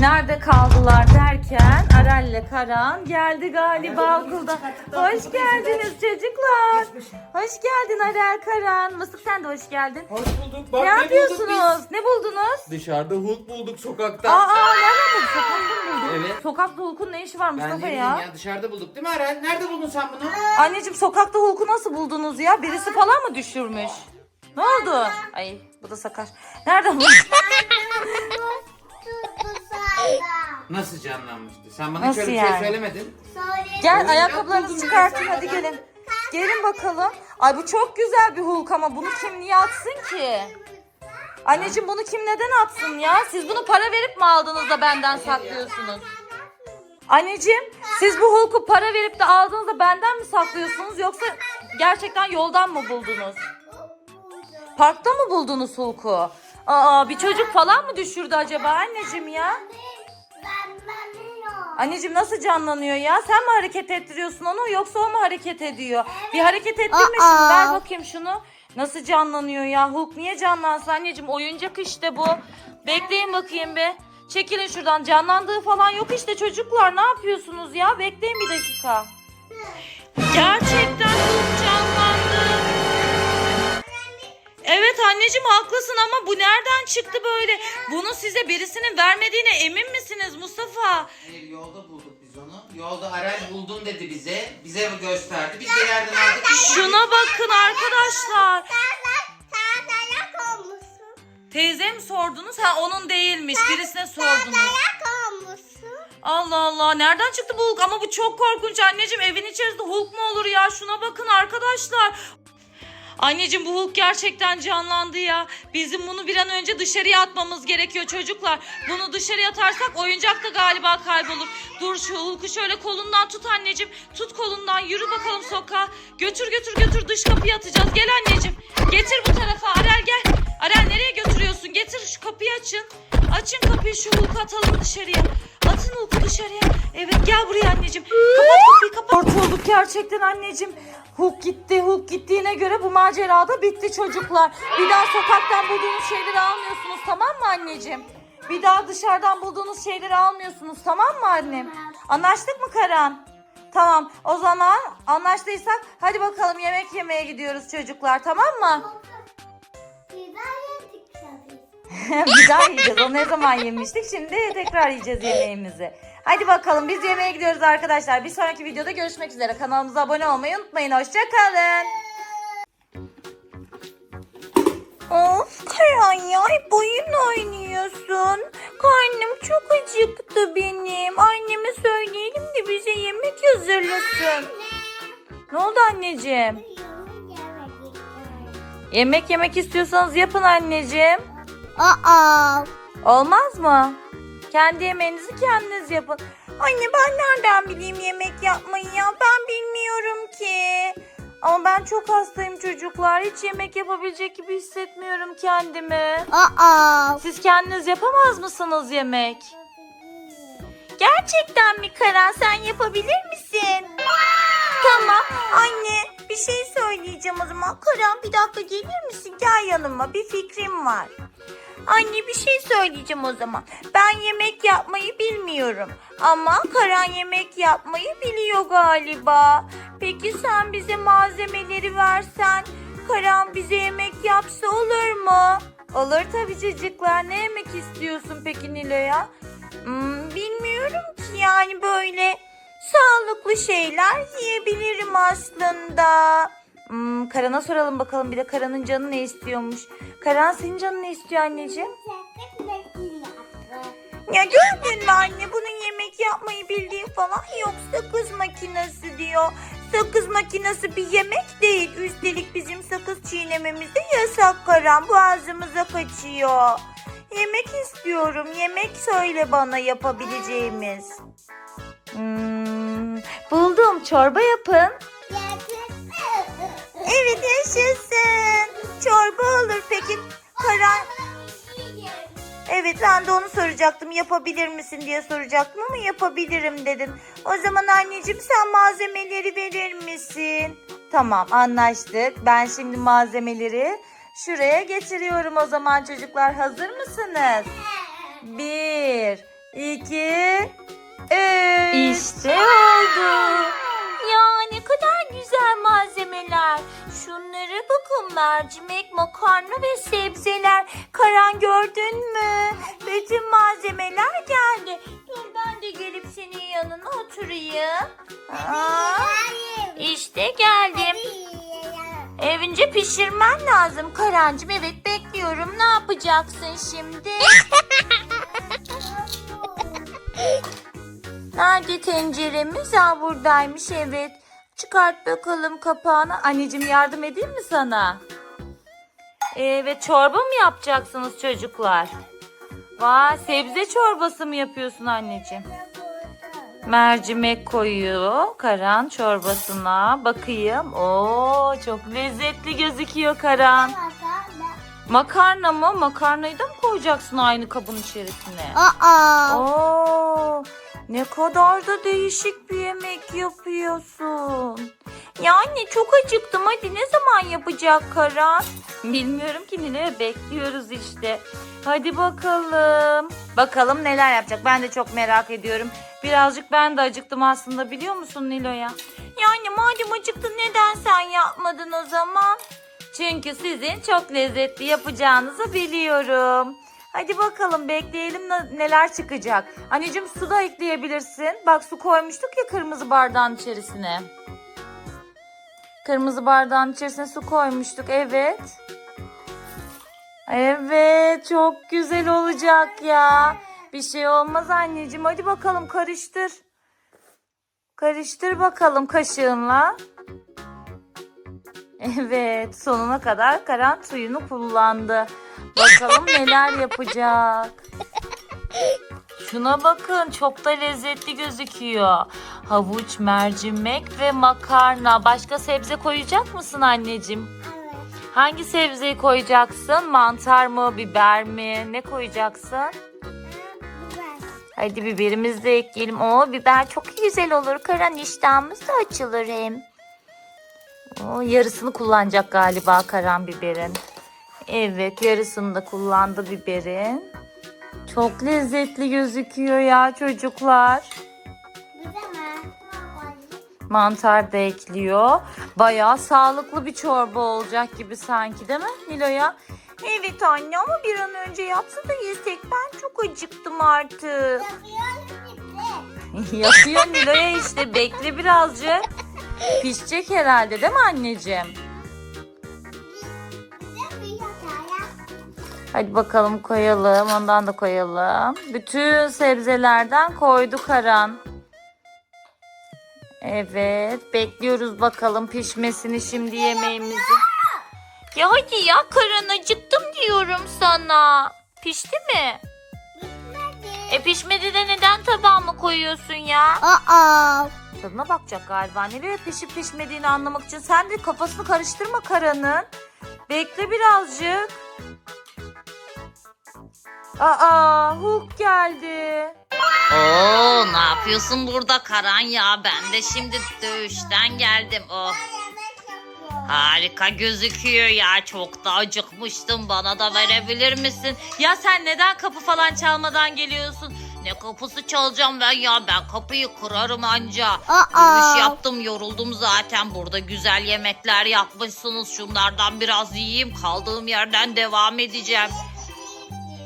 nerede kaldılar derken Arel'le Karan geldi galiba okulda. Hoş geldiniz çocuklar. Hoş geldin Arel Karan. Mısık sen de hoş geldin. Hoş bulduk. Bak Ne bulduk yapıyorsunuz? Ne buldunuz? Dışarıda Hulk bulduk sokakta. Aa, nereden buldun? Sokakta mı buldun? Evet. Sokakta Hulk'un ne işi var ben ne Mustafa bileyim ya? ya. dışarıda bulduk değil mi Aren? Nerede buldun sen bunu? Anneciğim sokakta Hulk'u nasıl buldunuz ya? Birisi falan mı düşürmüş? Ne oldu? Ay bu da sakar. Nereden buldun? Nasıl canlanmıştı? Sen bana Nasıl şöyle bir yani? şey söylemedin. Gel ayakkabılarınızı çıkartın hadi gelin. Gelin bakalım. Ay bu çok güzel bir Hulk ama bunu kim niye atsın ki? Anneciğim bunu kim neden atsın ya? Siz bunu para verip mi aldınız da benden saklıyorsunuz? Anneciğim siz bu Hulk'u para verip de aldığınızda benden mi saklıyorsunuz yoksa gerçekten yoldan mı buldunuz? Parkta mı buldunuz Hulk'u? Aa bir çocuk falan mı düşürdü acaba anneciğim ya? Anneciğim nasıl canlanıyor ya? Sen mi hareket ettiriyorsun onu yoksa o mu hareket ediyor? Bir hareket ettirme şimdi ver bakayım şunu. Nasıl canlanıyor ya? Hulk niye canlansın anneciğim? Oyuncak işte bu. Bekleyin bakayım be. Çekilin şuradan. Canlandığı falan yok işte çocuklar. Ne yapıyorsunuz ya? Bekleyin bir dakika. Gerçekten Hulk Evet anneciğim haklısın ama bu nereden çıktı böyle? Bunu size birisinin vermediğine emin misiniz Mustafa? Hayır yolda bulduk biz onu. Yolda Aren buldum dedi bize. Bize gösterdi. Biz de yerden aldık. Şuna bakın arkadaşlar. Teyze mi sordunuz? Ha onun değilmiş. Birisine sordunuz. Allah Allah. Nereden çıktı bu Hulk? Ama bu çok korkunç anneciğim. Evin içerisinde Hulk mu olur ya? Şuna bakın arkadaşlar. Anneciğim bu Hulk gerçekten canlandı ya. Bizim bunu bir an önce dışarıya atmamız gerekiyor çocuklar. Bunu dışarıya atarsak oyuncak da galiba kaybolur. Dur şu Hulk'u şöyle kolundan tut anneciğim. Tut kolundan yürü bakalım sokağa. Götür götür götür dış kapıya atacağız. Gel anneciğim. Getir bu tarafa. Arel gel. Arel nereye götürüyorsun? Getir şu kapıyı açın. Açın kapıyı şu Hulk'u atalım dışarıya. Atın Hulk'u dışarıya. Evet gel buraya anneciğim. Kapat kapıyı kapat. Kurtulduk gerçekten anneciğim. Hulk gitti. Hulk gittiğine göre bu macera da bitti çocuklar. Bir daha sokaktan bulduğunuz şeyleri almıyorsunuz tamam mı anneciğim? Bir daha dışarıdan bulduğunuz şeyleri almıyorsunuz tamam mı annem? Anlaştık mı Karan? Tamam o zaman anlaştıysak hadi bakalım yemek yemeye gidiyoruz çocuklar tamam mı? bir daha yiyeceğiz. O ne zaman yemiştik? Şimdi tekrar yiyeceğiz yemeğimizi. Hadi bakalım biz yemeğe gidiyoruz arkadaşlar. Bir sonraki videoda görüşmek üzere. Kanalımıza abone olmayı unutmayın. Hoşçakalın. Of Karan ya hep oyun oynuyorsun. Karnım çok acıktı benim. Anneme söyleyelim de bize yemek hazırlasın. Ne oldu anneciğim? Yemek yemek istiyorsanız yapın anneciğim. Aa. Olmaz mı? Kendi yemeğinizi kendiniz yapın. Anne ben nereden bileyim yemek yapmayı ya? Ben bilmiyorum ki. Ama ben çok hastayım çocuklar. Hiç yemek yapabilecek gibi hissetmiyorum kendimi. Aa. Siz kendiniz yapamaz mısınız yemek? Gerçekten mi Karan sen yapabilir misin? tamam anne bir şey söyleyeceğim o zaman. Karan bir dakika gelir misin? Gel yanıma bir fikrim var. Anne bir şey söyleyeceğim o zaman. Ben yemek yapmayı bilmiyorum. Ama Karan yemek yapmayı biliyor galiba. Peki sen bize malzemeleri versen, Karan bize yemek yapsa olur mu? Olur tabii çocuklar. Ne yemek istiyorsun peki Nilo'ya? Hmm, bilmiyorum ki yani böyle sağlıklı şeyler yiyebilirim aslında. Hmm, Karan'a soralım bakalım bir de Karan'ın canı ne istiyormuş. Karan senin canın ne istiyor anneciğim? Ya gördün mü anne bunun yemek yapmayı bildiği falan yok sakız makinesi diyor. Sakız makinesi bir yemek değil. Üstelik bizim sakız çiğnememiz de yasak Karan. Boğazımıza kaçıyor. Yemek istiyorum. Yemek söyle bana yapabileceğimiz. Hmm, buldum. Çorba yapın. Evet yaşasın. Çorba olur peki. Karan Evet ben de onu soracaktım. Yapabilir misin diye soracaktım ama yapabilirim dedin. O zaman anneciğim sen malzemeleri verir misin? Tamam anlaştık. Ben şimdi malzemeleri şuraya getiriyorum o zaman çocuklar. Hazır mısınız? Bir, iki, üç. İşte oldu. Güzel malzemeler. Şunlara bakın mercimek, makarna ve sebzeler. Karan gördün mü? Bütün malzemeler geldi. Dur ben de gelip senin yanına oturayım. Aa, işte geldim. Evince pişirmen lazım Karancığım. Evet bekliyorum. Ne yapacaksın şimdi? Nerede tenceremiz? Ha buradaymış evet. Çıkart bakalım kapağını. Anneciğim yardım edeyim mi sana? Evet çorba mı yapacaksınız çocuklar? Vay sebze çorbası mı yapıyorsun anneciğim? Mercimek koyuyor Karan çorbasına. Bakayım. Oo çok lezzetli gözüküyor Karan. Makarna mı? Makarnayı da mı koyacaksın aynı kabın içerisine? Aa. Oo, ne kadar da değişik bir yemek yapıyorsun. Ya anne çok acıktım. Hadi ne zaman yapacak Karan? Bilmiyorum ki Nile bekliyoruz işte. Hadi bakalım. Bakalım neler yapacak. Ben de çok merak ediyorum. Birazcık ben de acıktım aslında biliyor musun Nilo'ya? Ya anne madem acıktın neden sen yapmadın o zaman? Çünkü sizin çok lezzetli yapacağınızı biliyorum. Hadi bakalım bekleyelim ne- neler çıkacak. Anneciğim su da ekleyebilirsin. Bak su koymuştuk ya kırmızı bardağın içerisine. Kırmızı bardağın içerisine su koymuştuk. Evet. Evet çok güzel olacak ya. Bir şey olmaz anneciğim. Hadi bakalım karıştır. Karıştır bakalım kaşığınla. Evet sonuna kadar Karan suyunu kullandı. Bakalım neler yapacak. Şuna bakın çok da lezzetli gözüküyor. Havuç, mercimek ve makarna. Başka sebze koyacak mısın anneciğim? Hangi sebzeyi koyacaksın? Mantar mı, biber mi? Ne koyacaksın? Hadi biberimizi de ekleyelim. Oo biber çok güzel olur. Karan iştahımız da açılır hem. O yarısını kullanacak galiba karan biberin. Evet yarısını da kullandı biberin. Çok lezzetli gözüküyor ya çocuklar. Mantar da ekliyor. Bayağı sağlıklı bir çorba olacak gibi sanki değil mi Nilo'ya? Evet anne ama bir an önce yapsa da yesek. Ben çok acıktım artık. Yapıyor Nilo'ya işte bekle birazcık. Pişecek herhalde değil mi anneciğim? Hadi bakalım koyalım. Ondan da koyalım. Bütün sebzelerden koyduk Karan. Evet. Bekliyoruz bakalım pişmesini şimdi yemeğimizi. Ya hadi ya Karan acıktım diyorum sana. Pişti mi? E pişmedi de neden tabağıma koyuyorsun ya? Aa. Tadına bakacak galiba. Nereye pişip pişmediğini anlamak için. Sen de kafasını karıştırma Karan'ın. Bekle birazcık. Aa Hulk geldi. Oo ne yapıyorsun burada Karan ya? Ben de şimdi dövüşten geldim. Oh harika gözüküyor ya. Çok da acıkmıştım. Bana da verebilir misin? Ya sen neden kapı falan çalmadan geliyorsun? Ne kapısı çalacağım ben ya? Ben kapıyı kırarım anca. Aa. Dövüş yaptım yoruldum zaten. Burada güzel yemekler yapmışsınız. Şunlardan biraz yiyeyim. Kaldığım yerden devam edeceğim.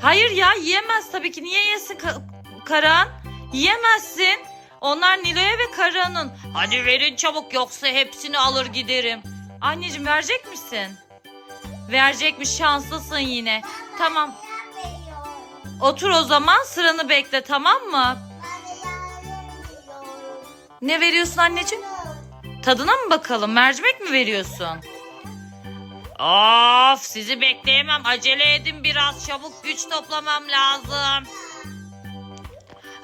Hayır ya yiyemez tabii ki. Niye yesin Ka- Karan? Yiyemezsin. Onlar Nilo'ya ve Karan'ın. Hadi verin çabuk yoksa hepsini alır giderim. Anneciğim verecek misin? Verecekmiş şanslısın yine. Tamam. Otur o zaman sıranı bekle tamam mı? Ne veriyorsun anneciğim? Tadına mı bakalım? Mercimek mi veriyorsun? Of sizi bekleyemem. Acele edin biraz çabuk güç toplamam lazım.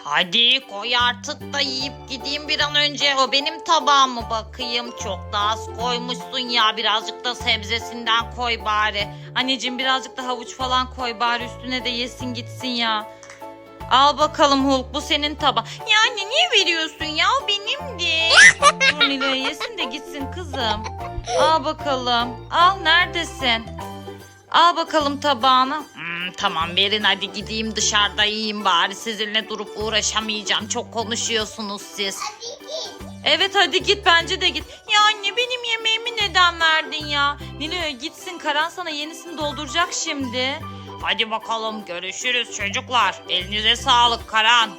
Hadi koy artık da yiyip gideyim bir an önce. O benim tabağıma bakayım. Çok da az koymuşsun ya. Birazcık da sebzesinden koy bari. Anneciğim birazcık da havuç falan koy bari üstüne de yesin gitsin ya. Al bakalım Hulk bu senin taba. Ya anne niye veriyorsun ya? O benimdi. Nilo'ya yesin de gitsin kızım. Al bakalım. Al neredesin? Al bakalım tabağını. Hmm, tamam verin hadi gideyim dışarıda yiyeyim bari sizinle durup uğraşamayacağım. Çok konuşuyorsunuz siz. Evet hadi git bence de git. Ya anne benim yemeğimi neden verdin ya? Nilo'ya gitsin Karan sana yenisini dolduracak şimdi. Hadi bakalım görüşürüz çocuklar. Elinize sağlık Karan.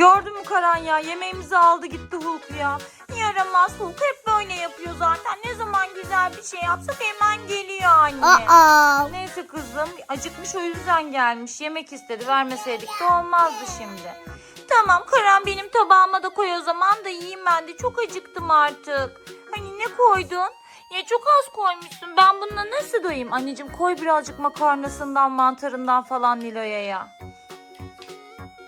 Gördün mü Karan ya yemeğimizi aldı gitti Hulk ya. Yaramaz Hulk hep böyle yapıyor zaten. Ne zaman güzel bir şey yapsak hemen geliyor anne. Aa. Neyse kızım acıkmış o yüzden gelmiş. Yemek istedi vermeseydik de olmazdı şimdi. Tamam Karan benim tabağıma da koy o zaman da yiyeyim ben de. Çok acıktım artık. Hani ne koydun? Ya çok az koymuşsun. Ben bununla nasıl doyayım? Anneciğim koy birazcık makarnasından, mantarından falan Nilo'ya ya.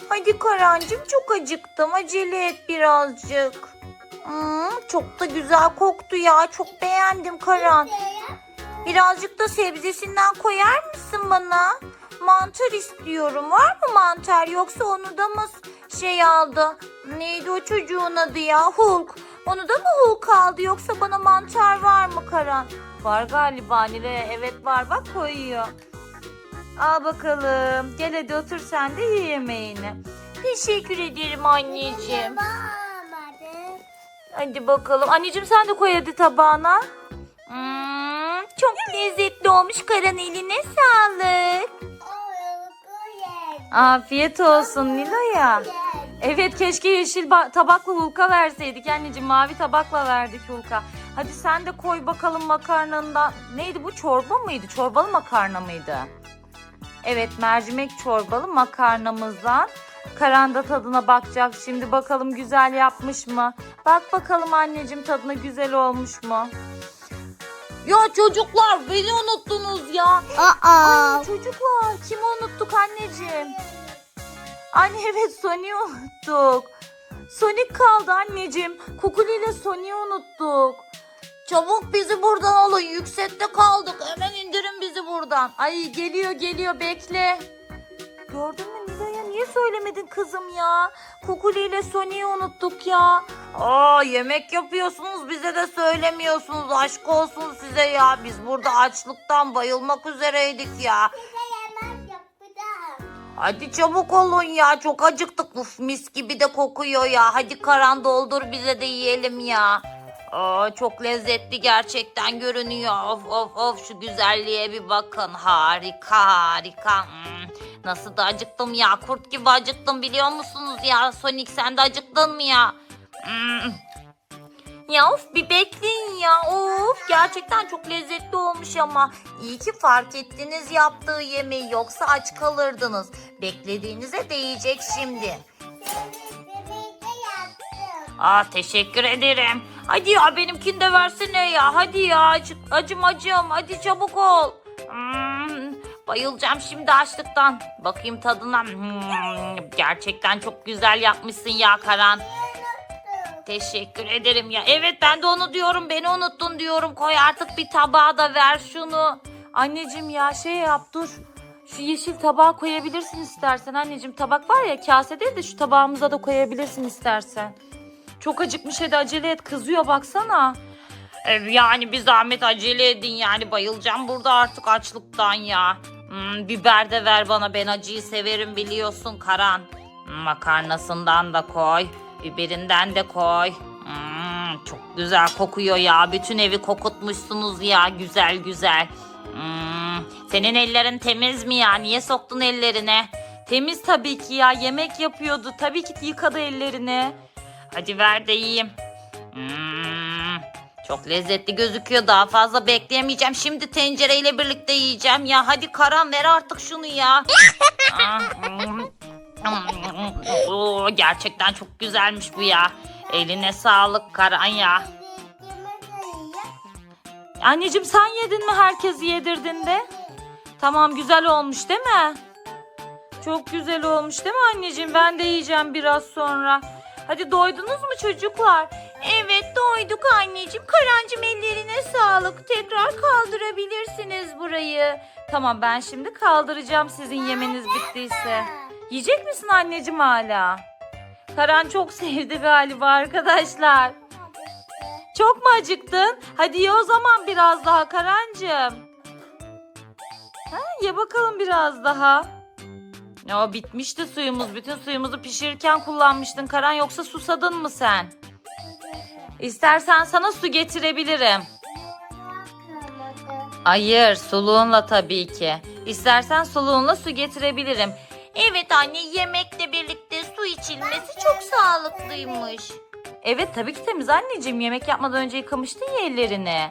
Hadi Karancığım çok acıktım. Acele et birazcık. Hmm, çok da güzel koktu ya. Çok beğendim Karan. Birazcık da sebzesinden koyar mısın bana? Mantar istiyorum. Var mı mantar yoksa onu da mı şey aldı? Neydi o çocuğun adı ya? Hulk. Onu da mı Hulk aldı yoksa bana mantar var mı Karan? Var galiba Nilay. Evet var bak koyuyor. Al bakalım. Gel hadi otur sen de ye yemeğini. Teşekkür ederim anneciğim. Hadi bakalım. Anneciğim sen de koy hadi tabağına. Hmm, çok lezzetli olmuş Karan eline sağlık. Afiyet olsun Nilo'ya. Evet keşke yeşil ba- tabakla Hulk'a verseydik anneciğim. Mavi tabakla verdik Hulk'a. Hadi sen de koy bakalım makarnandan. Neydi bu çorba mıydı? Çorbalı makarna mıydı? Evet mercimek çorbalı makarnamızdan. Karanda tadına bakacak. Şimdi bakalım güzel yapmış mı? Bak bakalım anneciğim tadına güzel olmuş mu? Ya çocuklar beni unuttunuz ya. Aa. Ay çocuklar kimi unuttuk anneciğim? Anne evet Sonic'i unuttuk. Sonic kaldı anneciğim. Kukuli ile Sonic'i unuttuk. Çabuk bizi buradan alın. Yüksekte kaldık. Hemen indirin bizi buradan. Ay geliyor geliyor bekle. Gördün mü Nilo'ya niye söylemedin kızım ya? Kukuli ile Sonic'i unuttuk ya. Aa yemek yapıyorsunuz bize de söylemiyorsunuz. Aşk olsun size ya. Biz burada açlıktan bayılmak üzereydik ya. Hadi çabuk olun ya. Çok acıktık. Uf mis gibi de kokuyor ya. Hadi karan doldur bize de yiyelim ya. Aa, çok lezzetli gerçekten görünüyor. Of of of şu güzelliğe bir bakın. Harika harika. Hmm, Nasıl da acıktım ya. Kurt gibi acıktım biliyor musunuz ya? Sonic sen de acıktın mı ya? Hmm. Ya of bir bekleyin ya. Of gerçekten çok lezzetli olmuş ama. İyi ki fark ettiniz yaptığı yemeği yoksa aç kalırdınız. Beklediğinize değecek şimdi. Aa teşekkür ederim. Hadi ya benimkini de versene ya. Hadi ya acı, acım acım. Hadi çabuk ol. Hmm, bayılacağım şimdi açlıktan. Bakayım tadına. Hmm, gerçekten çok güzel yapmışsın ya Karan. Teşekkür ederim ya. Evet ben de onu diyorum. Beni unuttun diyorum. Koy artık bir tabağa da ver şunu. Anneciğim ya şey yap dur. Şu yeşil tabağa koyabilirsin istersen anneciğim. Tabak var ya kase değil de şu tabağımıza da koyabilirsin istersen. Çok acıkmış hadi acele et kızıyor baksana. E, Yani bir zahmet acele edin yani bayılacağım burada artık açlıktan ya. Hmm, biber de ver bana ben acıyı severim biliyorsun Karan. Hmm, Makarnasından da koy. Biberinden de koy. Hmm, çok güzel kokuyor ya. Bütün evi kokutmuşsunuz ya güzel güzel. Hmm, senin ellerin temiz mi ya? Niye soktun ellerine? Temiz tabii ki ya yemek yapıyordu. Tabii ki yıkadı ellerini. Hadi ver de yiyeyim. Hmm, çok lezzetli gözüküyor. Daha fazla bekleyemeyeceğim. Şimdi tencereyle birlikte yiyeceğim ya. Hadi Karan ver artık şunu ya. Oo, gerçekten çok güzelmiş bu ya. Eline sağlık Karan ya. Anneciğim sen yedin mi herkesi yedirdin de? Tamam güzel olmuş değil mi? Çok güzel olmuş değil mi anneciğim? Ben de yiyeceğim biraz sonra. Hadi doydunuz mu çocuklar? Evet doyduk anneciğim. Karancım ellerine sağlık. Tekrar kaldırabilirsiniz burayı. Tamam ben şimdi kaldıracağım sizin yemeniz bittiyse. Yiyecek misin anneciğim hala? Karan çok sevdi galiba arkadaşlar. Çok mu acıktın? Hadi ye o zaman biraz daha Karancığım. Ha, ye bakalım biraz daha. Ya bitmişti suyumuz. Bütün suyumuzu pişirirken kullanmıştın Karan. Yoksa susadın mı sen? İstersen sana su getirebilirim. Hayır, suluğunla tabii ki. İstersen suluğunla su getirebilirim. Evet anne yemekle birlikte su içilmesi çok sağlıklıymış. Evet tabii ki temiz anneciğim. Yemek yapmadan önce yıkamıştın ya ellerini.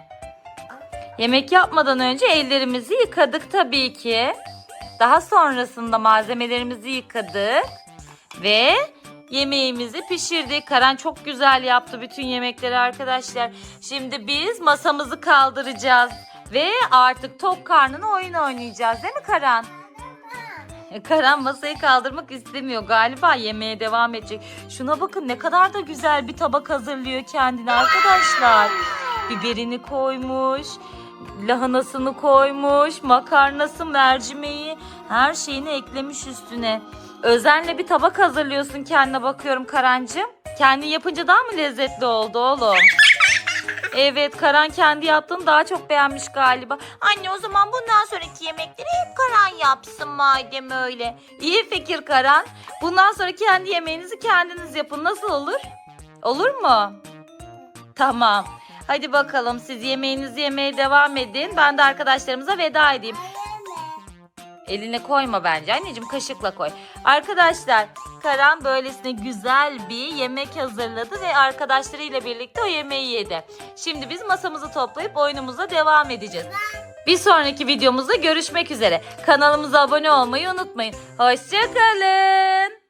Yemek yapmadan önce ellerimizi yıkadık tabii ki. Daha sonrasında malzemelerimizi yıkadık. Ve yemeğimizi pişirdik. Karan çok güzel yaptı bütün yemekleri arkadaşlar. Şimdi biz masamızı kaldıracağız. Ve artık tok karnına oyun oynayacağız değil mi Karan? E, Karan masayı kaldırmak istemiyor galiba yemeğe devam edecek. Şuna bakın ne kadar da güzel bir tabak hazırlıyor kendine arkadaşlar. Biberini koymuş, lahanasını koymuş, makarnası, mercimeği her şeyini eklemiş üstüne. Özenle bir tabak hazırlıyorsun kendine bakıyorum Karancığım. Kendi yapınca daha mı lezzetli oldu oğlum? Evet Karan kendi yaptığını daha çok beğenmiş galiba. Anne o zaman bundan sonraki yemekleri hep Karan yapsın madem öyle. İyi fikir Karan. Bundan sonra kendi yemeğinizi kendiniz yapın. Nasıl olur? Olur mu? Tamam. Hadi bakalım siz yemeğinizi yemeye devam edin. Ben de arkadaşlarımıza veda edeyim. Eline koyma bence anneciğim kaşıkla koy. Arkadaşlar Karan böylesine güzel bir yemek hazırladı ve arkadaşlarıyla birlikte o yemeği yedi. Şimdi biz masamızı toplayıp oyunumuza devam edeceğiz. Bir sonraki videomuzda görüşmek üzere. Kanalımıza abone olmayı unutmayın. Hoşçakalın.